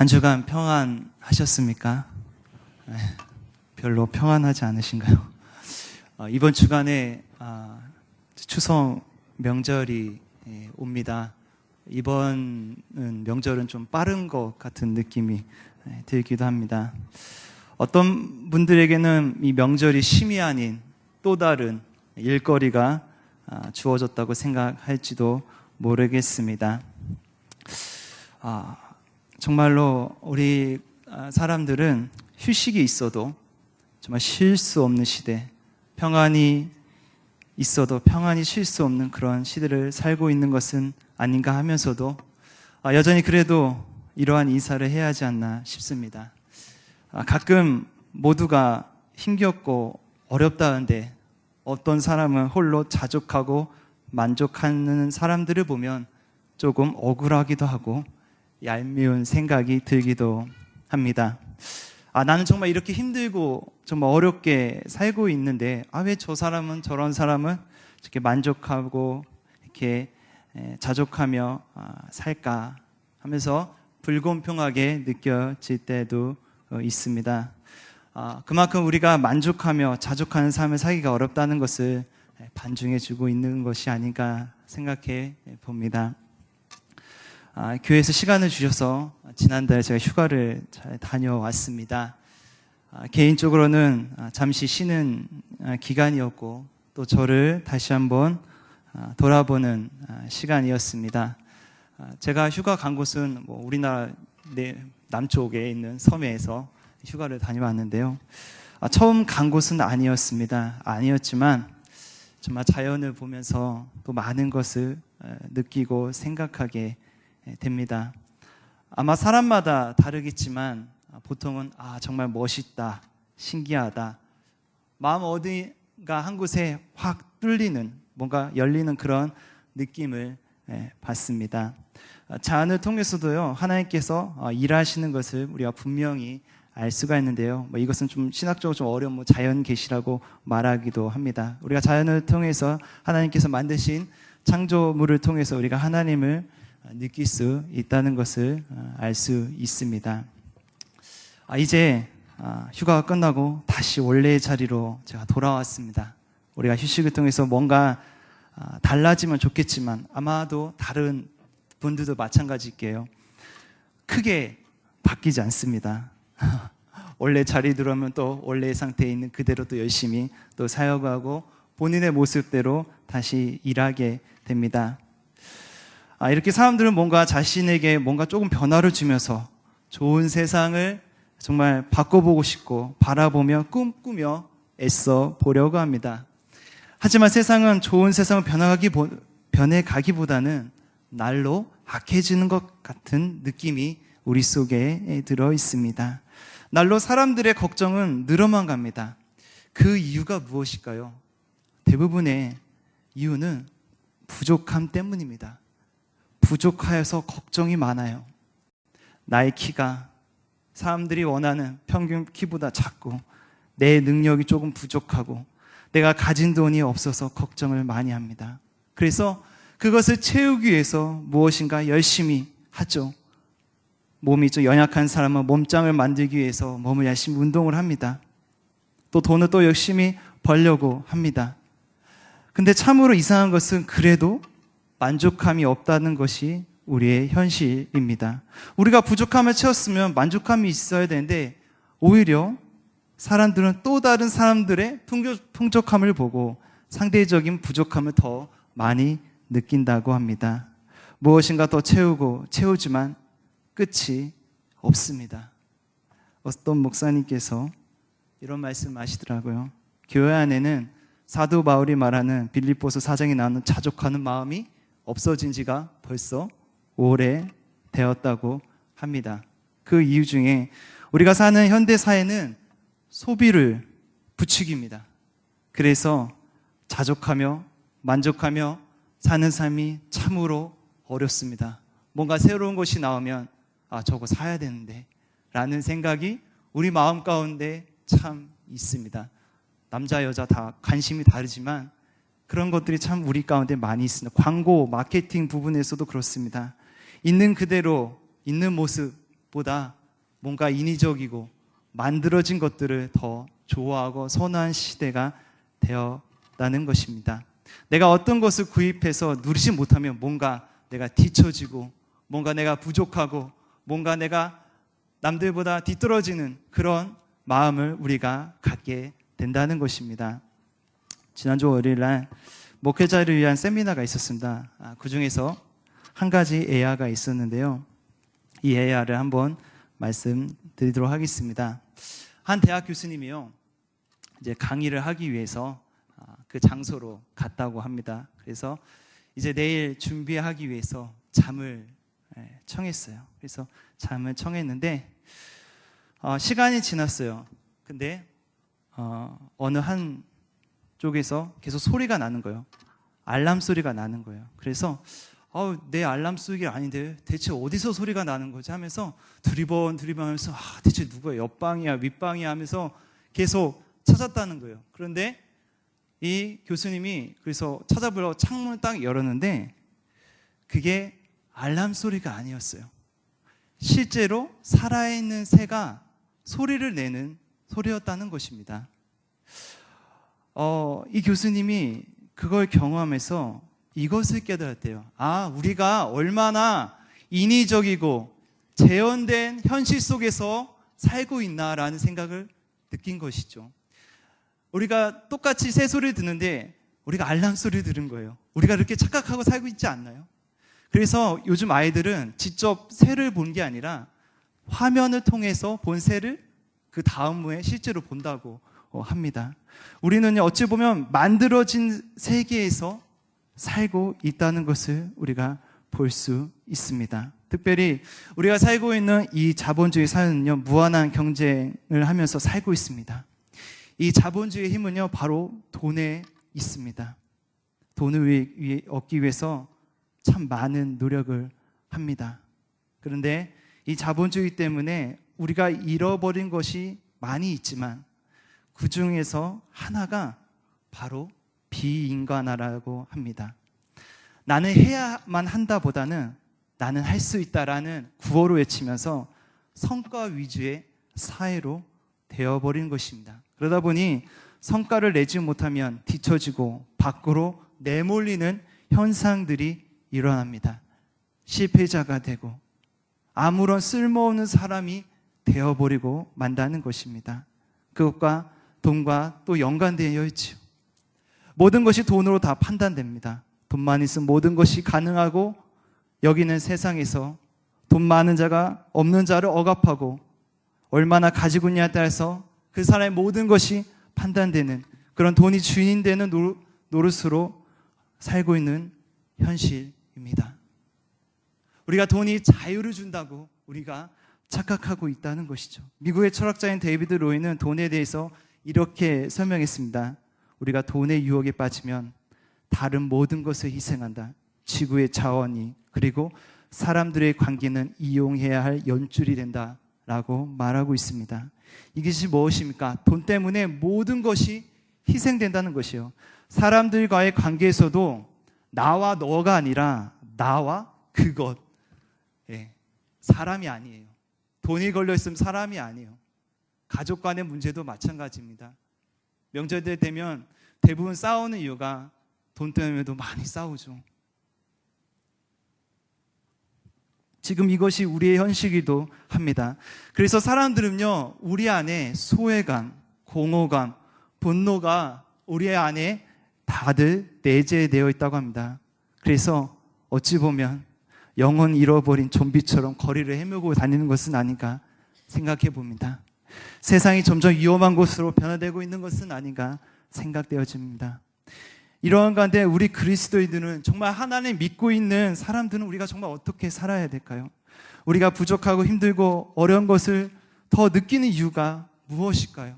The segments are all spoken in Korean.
한 주간 평안하셨습니까? 네, 별로 평안하지 않으신가요? 어, 이번 주간에 아, 추석 명절이 예, 옵니다. 이번 명절은 좀 빠른 것 같은 느낌이 예, 들기도 합니다. 어떤 분들에게는 이 명절이 심이 아닌 또 다른 일거리가 아, 주어졌다고 생각할지도 모르겠습니다. 아, 정말로 우리 아, 사람들은 휴식이 있어도 정말 쉴 수 없는 시대, 평안이 있어도 평안히 쉴 수 없는 그런 시대를 살고 있는 것은 아닌가 하면서도 아, 여전히 그래도 이러한 인사를 해야 하지 않나 싶습니다. 아, 가끔 모두가 힘겹고 어렵다는데 어떤 사람은 홀로 자족하고 만족하는 사람들을 보면 조금 억울하기도 하고 얄미운 생각이 들기도 합니다. 아, 나는 정말 이렇게 힘들고 정말 어렵게 살고 있는데, 아, 왜 저 사람은 저런 사람은 이렇게 만족하고 이렇게 에, 자족하며 아, 살까 하면서 불공평하게 느껴질 때도 어, 있습니다. 아, 그만큼 우리가 만족하며 자족하는 삶을 살기가 어렵다는 것을 반증해 주고 있는 것이 아닌가 생각해 봅니다. 아, 교회에서 시간을 주셔서 지난달 제가 휴가를 잘 다녀왔습니다. 아, 개인적으로는 아, 잠시 쉬는 아, 기간이었고 또 저를 다시 한번 아, 돌아보는 아, 시간이었습니다. 아, 제가 휴가 간 곳은 뭐 우리나라 내 남쪽에 있는 섬에서 휴가를 다녀왔는데요. 아, 처음 간 곳은 아니었습니다. 아니었지만 정말 자연을 보면서 또 많은 것을 에, 느끼고 생각하게 에, 됩니다. 아마 사람마다 다르겠지만 아, 보통은 아 정말 멋있다, 신기하다, 마음 어디가 한 곳에 확 뚫리는 뭔가 열리는 그런 느낌을 에, 받습니다. 아, 자연을 통해서도요 하나님께서 어, 일하시는 것을 우리가 분명히 알 수가 있는데요. 뭐 이것은 좀 신학적으로 좀 어려운 뭐 자연 계시라고 말하기도 합니다. 우리가 자연을 통해서 하나님께서 만드신 창조물을 통해서 우리가 하나님을 느낄 수 있다는 것을 어, 알수 있습니다. 아, 이제 아, 휴가가 끝나고 다시 원래의 자리로 제가 돌아왔습니다. 우리가 휴식을 통해서 뭔가 아, 달라지면 좋겠지만 아마도 다른 분들도 마찬가지일게요. 크게 바뀌지 않습니다. 원래 자리 들어오면 또 원래의 상태에 있는 그대로 또 열심히 또 사역하고 본인의 모습대로 다시 일하게 됩니다. 아, 이렇게 사람들은 뭔가 자신에게 뭔가 조금 변화를 주면서 좋은 세상을 정말 바꿔보고 싶고 바라보며 꿈꾸며 애써 보려고 합니다. 하지만 세상은 좋은 세상을 변화가기, 변해가기보다는 날로 악해지는 것 같은 느낌이 우리 속에 들어 있습니다. 날로 사람들의 걱정은 늘어만 갑니다. 그 이유가 무엇일까요? 대부분의 이유는 부족함 때문입니다. 부족하여서 걱정이 많아요. 나의 키가 사람들이 원하는 평균 키보다 작고 내 능력이 조금 부족하고 내가 가진 돈이 없어서 걱정을 많이 합니다. 그래서 그것을 채우기 위해서 무엇인가 열심히 하죠. 몸이 좀 연약한 사람은 몸짱을 만들기 위해서 몸을 열심히 운동을 합니다. 또 돈을 또 열심히 벌려고 합니다. 근데 참으로 이상한 것은 그래도 만족함이 없다는 것이 우리의 현실입니다. 우리가 부족함을 채웠으면 만족함이 있어야 되는데 오히려 사람들은 또 다른 사람들의 풍족함을 보고 상대적인 부족함을 더 많이 느낀다고 합니다. 무엇인가 더 채우고 채우지만 끝이 없습니다. 어떤 목사님께서 이런 말씀 하시더라고요. 교회 안에는 사도 바울이 말하는 빌립보서 사장이 나오는 자족하는 마음이 없어진 지가 벌써 오래 되었다고 합니다. 그 이유 중에 우리가 사는 현대 사회는 소비를 부추깁니다. 그래서 자족하며 만족하며 사는 삶이 참으로 어렵습니다. 뭔가 새로운 것이 나오면 아, 저거 사야 되는데 라는 생각이 우리 마음 가운데 참 있습니다. 남자, 여자 다 관심이 다르지만 그런 것들이 참 우리 가운데 많이 있습니다. 광고, 마케팅 부분에서도 그렇습니다. 있는 그대로, 있는 모습, 보다 뭔가 인위적이고 만들어진 것들을 더 좋아하고 선호한 시대가 되었다는 것입니다. 내가 어떤 것을 구입해서 누리지 못하면 뭔가 내가 뒤처지고 뭔가 내가 부족하고 뭔가 내가 남들보다 뒤떨어지는 그런 마음을 우리가 갖게 된다는 것입니다. 지난주 월요일 날 목회자를 위한 세미나가 있었습니다. 아, 그 중에서 한 가지 에야가 있었는데요. 이 에야를 한번 말씀드리도록 하겠습니다. 한 대학 교수님이요, 이제 강의를 하기 위해서 아, 그 장소로 갔다고 합니다. 그래서 이제 내일 준비하기 위해서 잠을 예, 청했어요. 그래서 잠을 청했는데 어, 시간이 지났어요. 근데 어, 어느 한 쪽에서 계속 소리가 나는 거예요. 알람 소리가 나는 거예요. 그래서 어, 내 알람 소리가 아닌데 대체 어디서 소리가 나는 거지 하면서 두리번 두리번 하면서 아, 대체 누구야 옆방이야 윗방이야 하면서 계속 찾았다는 거예요. 그런데 이 교수님이 그래서 찾아보러 창문을 딱 열었는데 그게 알람 소리가 아니었어요. 실제로 살아있는 새가 소리를 내는 소리였다는 것입니다. 어, 이 교수님이 그걸 경험해서 이것을 깨달았대요. 아, 우리가 얼마나 인위적이고 재현된 현실 속에서 살고 있나라는 생각을 느낀 것이죠. 우리가 똑같이 새 소리를 듣는데 우리가 알람 소리를 들은 거예요. 우리가 이렇게 착각하고 살고 있지 않나요? 그래서 요즘 아이들은 직접 새를 본 게 아니라 화면을 통해서 본 새를 그 다음 후에 실제로 본다고 합니다. 우리는 어찌 보면 만들어진 세계에서 살고 있다는 것을 우리가 볼 수 있습니다. 특별히 우리가 살고 있는 이 자본주의 사회는요, 무한한 경쟁을 하면서 살고 있습니다. 이 자본주의의 힘은요, 바로 돈에 있습니다. 돈을 얻기 위해서 참 많은 노력을 합니다. 그런데 이 자본주의 때문에 우리가 잃어버린 것이 많이 있지만 그 중에서 하나가 바로 비인간화라고 합니다. 나는 해야만 한다보다는 나는 할 수 있다라는 구호로 외치면서 성과 위주의 사회로 되어버린 것입니다. 그러다 보니 성과를 내지 못하면 뒤처지고 밖으로 내몰리는 현상들이 일어납니다. 실패자가 되고 아무런 쓸모없는 사람이 되어버리고 만다는 것입니다. 그것과 돈과 또 연관되어 있죠. 모든 것이 돈으로 다 판단됩니다. 돈만 있으면 모든 것이 가능하고 여기는 세상에서 돈 많은 자가 없는 자를 억압하고 얼마나 가지고 있냐에 따라서 그 사람의 모든 것이 판단되는 그런 돈이 주인 되는 노릇으로 살고 있는 현실입니다. 우리가 돈이 자유를 준다고 우리가 착각하고 있다는 것이죠. 미국의 철학자인 데이비드 로이는 돈에 대해서 이렇게 설명했습니다. 우리가 돈의 유혹에 빠지면 다른 모든 것을 희생한다. 지구의 자원이 그리고 사람들의 관계는 이용해야 할 연줄이 된다. 라고 말하고 있습니다. 이것이 무엇입니까? 돈 때문에 모든 것이 희생된다는 것이요. 사람들과의 관계에서도 나와 너가 아니라 나와 그것. 예, 사람이 아니에요. 돈이 걸려 있으면 사람이 아니에요. 가족 간의 문제도 마찬가지입니다. 명절 때 되면 대부분 싸우는 이유가 돈 때문에도 많이 싸우죠. 지금 이것이 우리의 현실이기도 합니다. 그래서 사람들은요, 우리 안에 소외감, 공허감, 분노가 우리 안에 다들 내재되어 있다고 합니다. 그래서 어찌 보면 영혼 잃어버린 좀비처럼 거리를 헤매고 다니는 것은 아닌가 생각해 봅니다. 세상이 점점 위험한 곳으로 변화되고 있는 것은 아닌가 생각되어집니다. 이러한 가운데 우리 그리스도인들은 정말 하나님 믿고 있는 사람들은 우리가 정말 어떻게 살아야 될까요? 우리가 부족하고 힘들고 어려운 것을 더 느끼는 이유가 무엇일까요?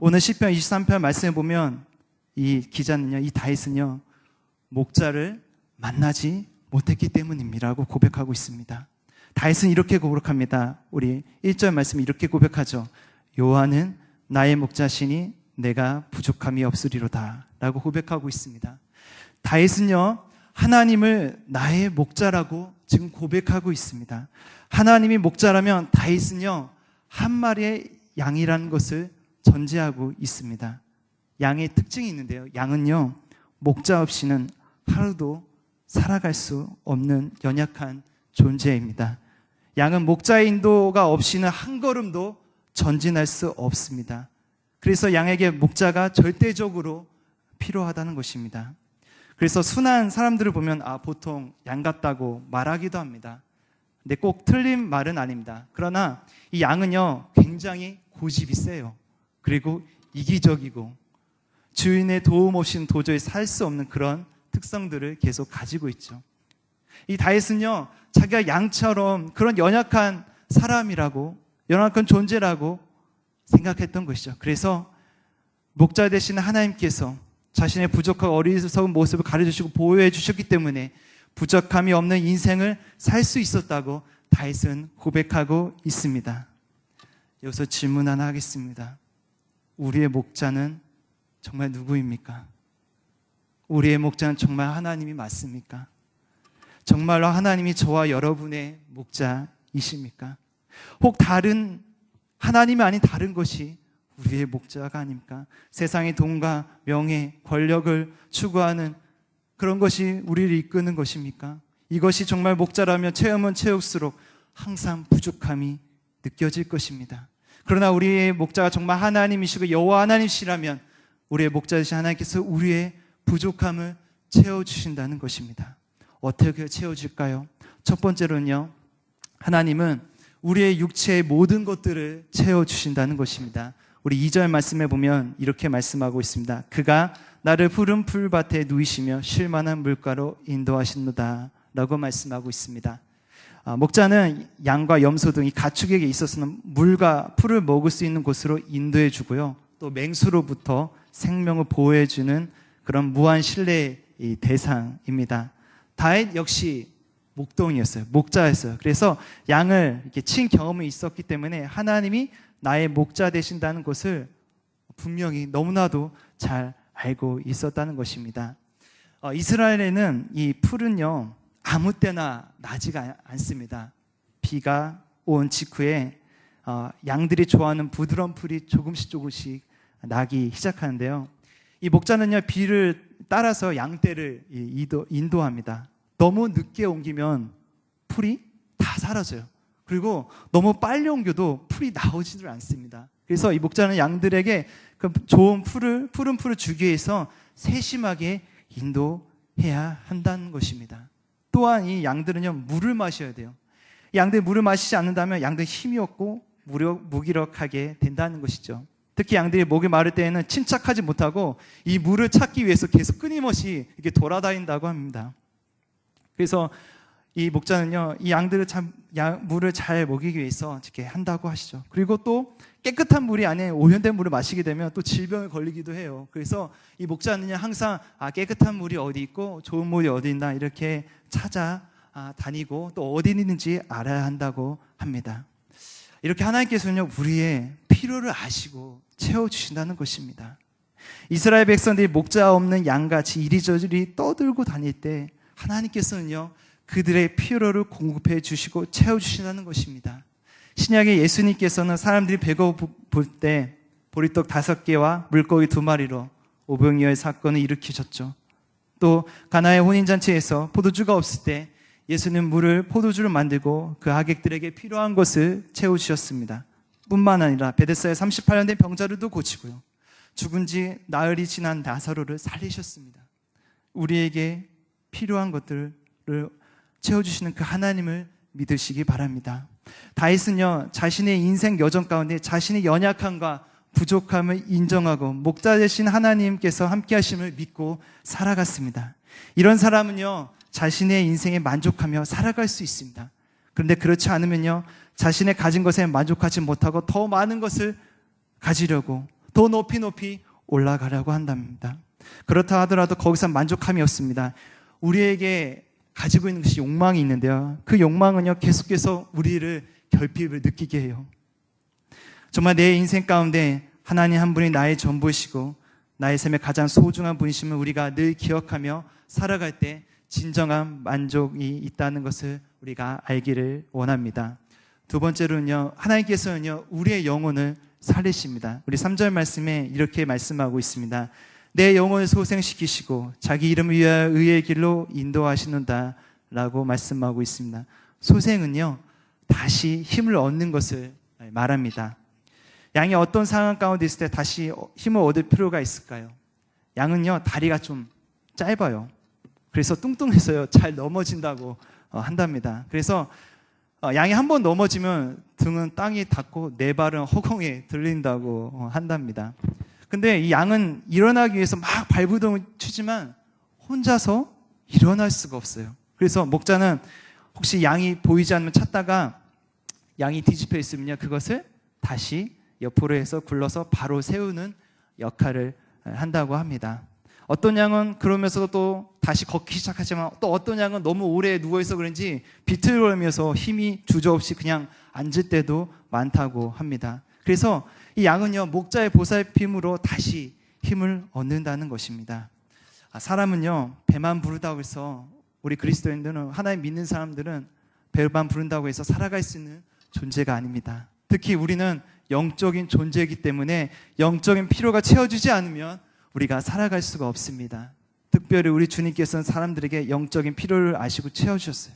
오늘 10편 23편 말씀해 보면 이 기자는요, 이 다윗은요, 목자를 만나지 못했기 때문입니다라고 고백하고 있습니다. 다윗은 이렇게 고백합니다. 우리 1절 말씀 이렇게 고백하죠. 요한은 나의 목자시니 내가 부족함이 없으리로다. 라고 고백하고 있습니다. 다윗은요, 하나님을 나의 목자라고 지금 고백하고 있습니다. 하나님이 목자라면 다윗은요 한 마리의 양이라는 것을 전제하고 있습니다. 양의 특징이 있는데요. 양은요 목자 없이는 하루도 살아갈 수 없는 연약한 존재입니다. 양은 목자의 인도가 없이는 한 걸음도 전진할 수 없습니다. 그래서 양에게 목자가 절대적으로 필요하다는 것입니다. 그래서 순한 사람들을 보면 아 보통 양 같다고 말하기도 합니다. 근데 꼭 틀린 말은 아닙니다. 그러나 이 양은요 굉장히 고집이 세요. 그리고 이기적이고 주인의 도움 없이는 도저히 살 수 없는 그런 특성들을 계속 가지고 있죠. 이 다윗은요 자기가 양처럼 그런 연약한 사람이라고 연약한 존재라고 생각했던 것이죠. 그래서 목자 되신 하나님께서 자신의 부족하고 어리석은 모습을 가려주시고 보호해 주셨기 때문에 부족함이 없는 인생을 살 수 있었다고 다윗은 고백하고 있습니다. 여기서 질문 하나 하겠습니다. 우리의 목자는 정말 누구입니까? 우리의 목자는 정말 하나님이 맞습니까? 정말로 하나님이 저와 여러분의 목자이십니까? 혹 다른 하나님이 아닌 다른 것이 우리의 목자가 아닙니까? 세상의 돈과 명예, 권력을 추구하는 그런 것이 우리를 이끄는 것입니까? 이것이 정말 목자라면 채우면 채울수록 항상 부족함이 느껴질 것입니다. 그러나 우리의 목자가 정말 하나님이시고 여호와 하나님이시라면 우리의 목자 되신 하나님께서 우리의 부족함을 채워 주신다는 것입니다. 어떻게 채워 줄까요? 첫 번째로는요. 하나님은 우리의 육체의 모든 것들을 채워 주신다는 것입니다. 우리 2절 말씀에 보면 이렇게 말씀하고 있습니다. 그가 나를 푸른 풀밭에 누이시며 쉴만한 물가로 인도하신노다. 라고 말씀하고 있습니다. 아, 목자는 양과 염소 등 이 가축에게 있어서는 물과 풀을 먹을 수 있는 곳으로 인도해 주고요. 또 맹수로부터 생명을 보호해 주는 그런 무한 신뢰의 대상입니다. 다윗 역시 목동이었어요. 목자였어요. 그래서 양을 이렇게 친 경험이 있었기 때문에 하나님이 나의 목자 되신다는 것을 분명히 너무나도 잘 알고 있었다는 것입니다. 어, 이스라엘에는 이 풀은요 아무 때나 나지가 않습니다. 비가 온 직후에 어, 양들이 좋아하는 부드러운 풀이 조금씩 조금씩 나기 시작하는데요. 이 목자는요 비를 따라서 양떼를 인도, 인도합니다. 너무 늦게 옮기면 풀이 다 사라져요. 그리고 너무 빨리 옮겨도 풀이 나오지를 않습니다. 그래서 이 목자는 양들에게 그 좋은 풀을 푸른 풀을 주기 위해서 세심하게 인도해야 한다는 것입니다. 또한 이 양들은요 물을 마셔야 돼요. 양들이 물을 마시지 않는다면 양들 힘이 없고 무력, 무기력하게 된다는 것이죠. 특히 양들이 목이 마를 때에는 침착하지 못하고 이 물을 찾기 위해서 계속 끊임없이 이렇게 돌아다닌다고 합니다. 그래서 이 목자는요, 이 양들을 참, 양, 물을 잘 먹이기 위해서 이렇게 한다고 하시죠. 그리고 또 깨끗한 물이 아닌 오염된 물을 마시게 되면 또 질병에 걸리기도 해요. 그래서 이 목자는요, 항상 아, 깨끗한 물이 어디 있고 좋은 물이 어디 있나 이렇게 찾아 아, 다니고 또 어디 있는지 알아야 한다고 합니다. 이렇게 하나님께서는요, 우리의 필요를 아시고 채워주신다는 것입니다. 이스라엘 백성들이 목자 없는 양같이 이리저리 떠들고 다닐 때 하나님께서는요, 그들의 필요를 공급해 주시고 채워 주신다는 것입니다. 신약의 예수님께서는 사람들이 배고플 때 보리떡 다섯 개와 물고기 두 마리로 오병이어의 사건을 일으키셨죠. 또 가나의 혼인잔치에서 포도주가 없을 때 예수는 물을 포도주를 만들고 그 하객들에게 필요한 것을 채우셨습니다. 뿐만 아니라 베데스의 38년 된 병자들도 고치고요. 죽은 지 나흘이 지난 나사로를 살리셨습니다. 우리에게 필요한 것들을 채워주시는 그 하나님을 믿으시기 바랍니다. 다윗은요, 자신의 인생 여정 가운데 자신의 연약함과 부족함을 인정하고 목자 되신 하나님께서 함께 하심을 믿고 살아갔습니다. 이런 사람은요, 자신의 인생에 만족하며 살아갈 수 있습니다. 그런데 그렇지 않으면요, 자신의 가진 것에 만족하지 못하고 더 많은 것을 가지려고 더 높이 높이 올라가려고 한답니다. 그렇다 하더라도 거기서 만족함이 없습니다. 우리에게 가지고 있는 것이 욕망이 있는데요. 그 욕망은요, 계속해서 우리를 결핍을 느끼게 해요. 정말 내 인생 가운데 하나님 한 분이 나의 전부시고 나의 삶의 가장 소중한 분이심을 우리가 늘 기억하며 살아갈 때 진정한 만족이 있다는 것을 우리가 알기를 원합니다. 두 번째로는요, 하나님께서는요, 우리의 영혼을 살리십니다. 우리 3절 말씀에 이렇게 말씀하고 있습니다. 내 영혼을 소생시키시고 자기 이름을 위하여 의의 길로 인도하시는다. 라고 말씀하고 있습니다. 소생은요, 다시 힘을 얻는 것을 말합니다. 양이 어떤 상황 가운데 있을 때 다시 힘을 얻을 필요가 있을까요? 양은요, 다리가 좀 짧아요. 그래서 뚱뚱해서요, 잘 넘어진다고 어, 한답니다. 그래서 어, 양이 한 번 넘어지면 등은 땅에 닿고 네 발은 허공에 들린다고 어, 한답니다. 근데 이 양은 일어나기 위해서 막 발부동을 치지만 혼자서 일어날 수가 없어요. 그래서 목자는 혹시 양이 보이지 않으면 찾다가 양이 뒤집혀 있으면요 그것을 다시 옆으로 해서 굴러서 바로 세우는 역할을 한다고 합니다. 어떤 양은 그러면서 또 다시 걷기 시작하지만 또 어떤 양은 너무 오래 누워있어 그런지 비틀거리면서 힘이 주저없이 그냥 앉을 때도 많다고 합니다. 그래서 이 양은요, 목자의 보살핌으로 다시 힘을 얻는다는 것입니다. 아, 사람은요, 배만 부르다고 해서 우리 그리스도인들은 하나님 믿는 사람들은 배만 부른다고 해서 살아갈 수 있는 존재가 아닙니다. 특히 우리는 영적인 존재이기 때문에 영적인 필요가 채워지지 않으면 우리가 살아갈 수가 없습니다. 특별히 우리 주님께서는 사람들에게 영적인 필요를 아시고 채워주셨어요.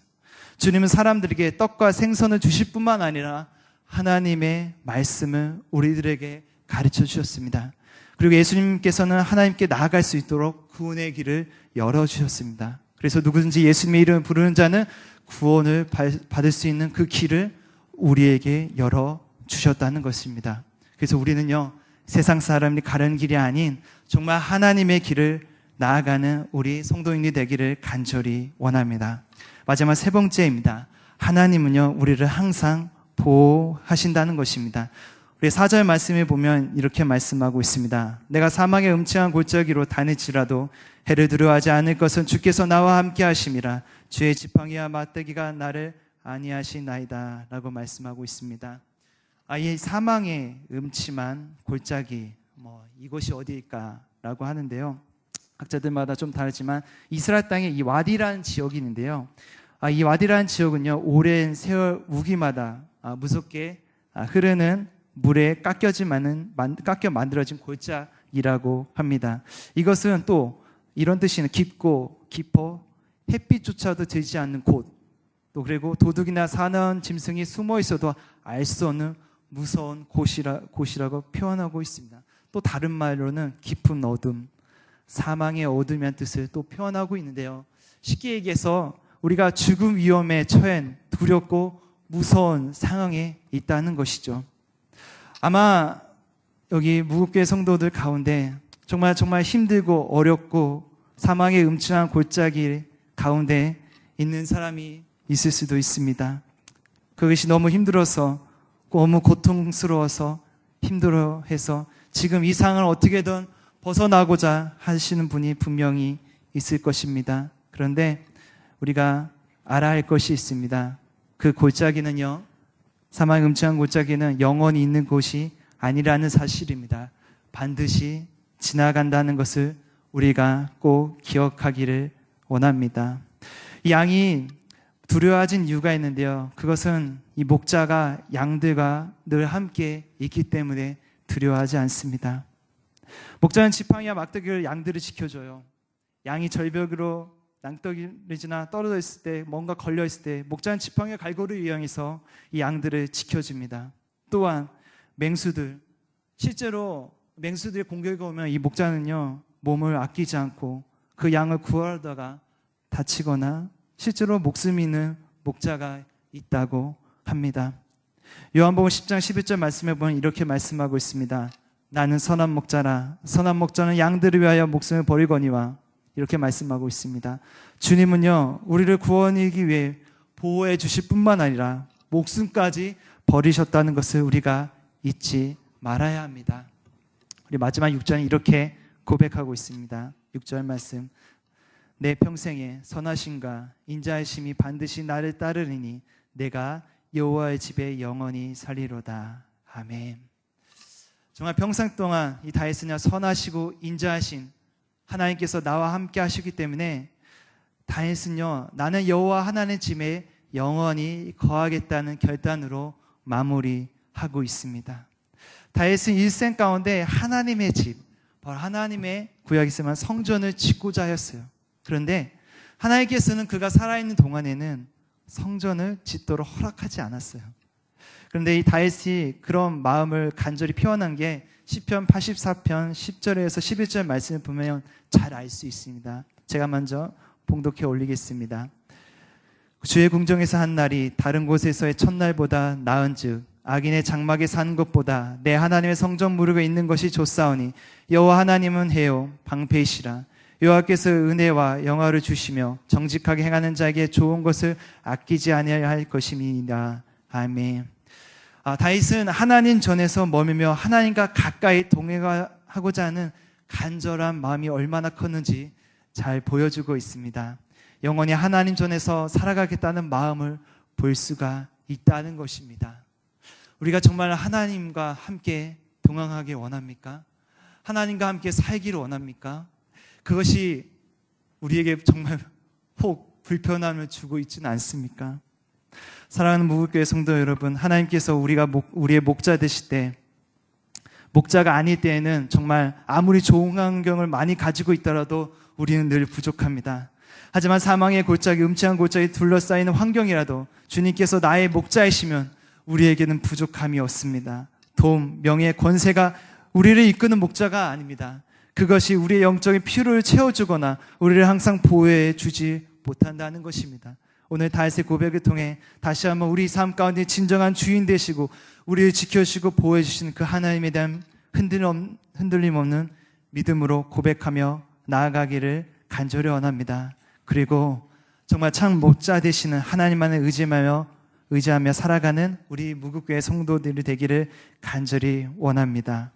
주님은 사람들에게 떡과 생선을 주실 뿐만 아니라 하나님의 말씀을 우리들에게 가르쳐 주셨습니다. 그리고 예수님께서는 하나님께 나아갈 수 있도록 구원의 길을 열어주셨습니다. 그래서 누구든지 예수님의 이름을 부르는 자는 구원을 받을 수 있는 그 길을 우리에게 열어주셨다는 것입니다. 그래서 우리는요, 세상 사람이 가는 길이 아닌 정말 하나님의 길을 나아가는 우리 성도인이 되기를 간절히 원합니다. 마지막 세 번째입니다. 하나님은요, 우리를 항상 보호하신다는 것입니다. 우리 사절 말씀에 보면 이렇게 말씀하고 있습니다. 내가 사망의 음침한 골짜기로 다닐지라도 해를 두려워하지 않을 것은 주께서 나와 함께 하심이라 주의 지팡이와 맞대기가 나를 아니하시나이다 라고 말씀하고 있습니다. 아예 사망의 음침한 골짜기 뭐 이곳이 어디일까라고 하는데요. 학자들마다 좀 다르지만 이스라엘 땅에 이 와디라는 지역이 있는데요. 아, 이 와디라는 지역은요 오랜 세월 우기마다 아, 무섭게 아, 흐르는 물에 깎여지만은 깎여 만들어진 골짜기라고 합니다. 이것은 또 이런 뜻이는 깊고 깊어 햇빛조차도 들지 않는 곳. 또 그리고 도둑이나 사나운 짐승이 숨어 있어도 알 수 없는 무서운 곳이라, 곳이라고 표현하고 있습니다. 또 다른 말로는 깊은 어둠, 사망의 어둠이란 뜻을 또 표현하고 있는데요. 쉽게 얘기해서 우리가 죽음 위험에 처한 두렵고 무서운 상황에 있다는 것이죠. 아마 여기 무국교회 성도들 가운데 정말 정말 힘들고 어렵고 사망의 음침한 골짜기 가운데 있는 사람이 있을 수도 있습니다. 그것이 너무 힘들어서 너무 고통스러워서 힘들어해서 지금 이 상을 어떻게든 벗어나고자 하시는 분이 분명히 있을 것입니다. 그런데 우리가 알아야 할 것이 있습니다. 그 골짜기는요, 사망 음침한 골짜기는 영원히 있는 곳이 아니라는 사실입니다. 반드시 지나간다는 것을 우리가 꼭 기억하기를 원합니다. 이 양이 두려워진 이유가 있는데요. 그것은 이 목자가 양들과 늘 함께 있기 때문에 두려워하지 않습니다. 목자는 지팡이와 막대기를 양들을 지켜줘요. 양이 절벽으로 낭떠러지나 떨어져 있을 때 뭔가 걸려 있을 때 목자는 지팡이 갈고를 이용해서 이 양들을 지켜줍니다. 또한 맹수들 실제로 맹수들의 공격이 오면 이 목자는요 몸을 아끼지 않고 그 양을 구하다가 다치거나 실제로 목숨 있는 목자가 있다고 합니다. 요한복음 10장 11절 말씀해 보면 이렇게 말씀하고 있습니다. 나는 선한 목자라 선한 목자는 양들을 위하여 목숨을 버리거니와 이렇게 말씀하고 있습니다. 주님은요, 우리를 구원이기 위해 보호해 주실 뿐만 아니라 목숨까지 버리셨다는 것을 우리가 잊지 말아야 합니다. 우리 마지막 6절은 이렇게 고백하고 있습니다. 6절 말씀. 내 평생에 선하심과 인자하심이 반드시 나를 따르리니 내가 여호와의 집에 영원히 살리로다. 아멘. 정말 평생 동안 이 다윗은요 선하시고 인자하신 하나님께서 나와 함께 하시기 때문에 다윗은요, 나는 여호와 하나님의 집에 영원히 거하겠다는 결단으로 마무리하고 있습니다. 다윗은 일생 가운데 하나님의 집, 바로 하나님의 구약이 있으면 성전을 짓고자 하였어요. 그런데 하나님께서는 그가 살아있는 동안에는 성전을 짓도록 허락하지 않았어요. 그런데 이 다윗이 그런 마음을 간절히 표현한 게 시편 84편 10절에서 11절 말씀을 보면 잘 알 수 있습니다. 제가 먼저 봉독해 올리겠습니다. 주의 궁정에서 한 날이 다른 곳에서의 첫날보다 나은즉 악인의 장막에 사는 것보다 내 하나님의 성전 무르에 있는 것이 좋사오니 여호와 하나님은 해요 방패이시라 여호와께서 은혜와 영화를 주시며 정직하게 행하는 자에게 좋은 것을 아끼지 아니하여 할 것임이니라 아멘. 아, 다윗은 하나님 전에서 머물며 하나님과 가까이 동행하고자 하는 간절한 마음이 얼마나 컸는지 잘 보여주고 있습니다. 영원히 하나님 전에서 살아가겠다는 마음을 볼 수가 있다는 것입니다. 우리가 정말 하나님과 함께 동행하기 원합니까? 하나님과 함께 살기를 원합니까? 그것이 우리에게 정말 혹 불편함을 주고 있지는 않습니까? 사랑하는 무국교회 성도 여러분, 하나님께서 우리가 목, 우리의 목자 되실 때, 목자가 아닐 때에는 정말 아무리 좋은 환경을 많이 가지고 있더라도 우리는 늘 부족합니다. 하지만 사망의 골짜기, 음치한 골짜기 둘러싸이는 환경이라도 주님께서 나의 목자이시면 우리에게는 부족함이 없습니다. 돈, 명예, 권세가 우리를 이끄는 목자가 아닙니다. 그것이 우리의 영적인 필요를 채워주거나 우리를 항상 보호해 주지 못한다는 것입니다. 오늘 다윗의 고백을 통해 다시 한번 우리 삶 가운데 진정한 주인 되시고 우리를 지켜주시고 보호해 주시는 그 하나님에 대한 흔들림, 없는 믿음으로 고백하며 나아가기를 간절히 원합니다. 그리고 정말 참 목자 되시는 하나님만을 의지하며 의지하며 살아가는 우리 무국교회 성도들이 되기를 간절히 원합니다.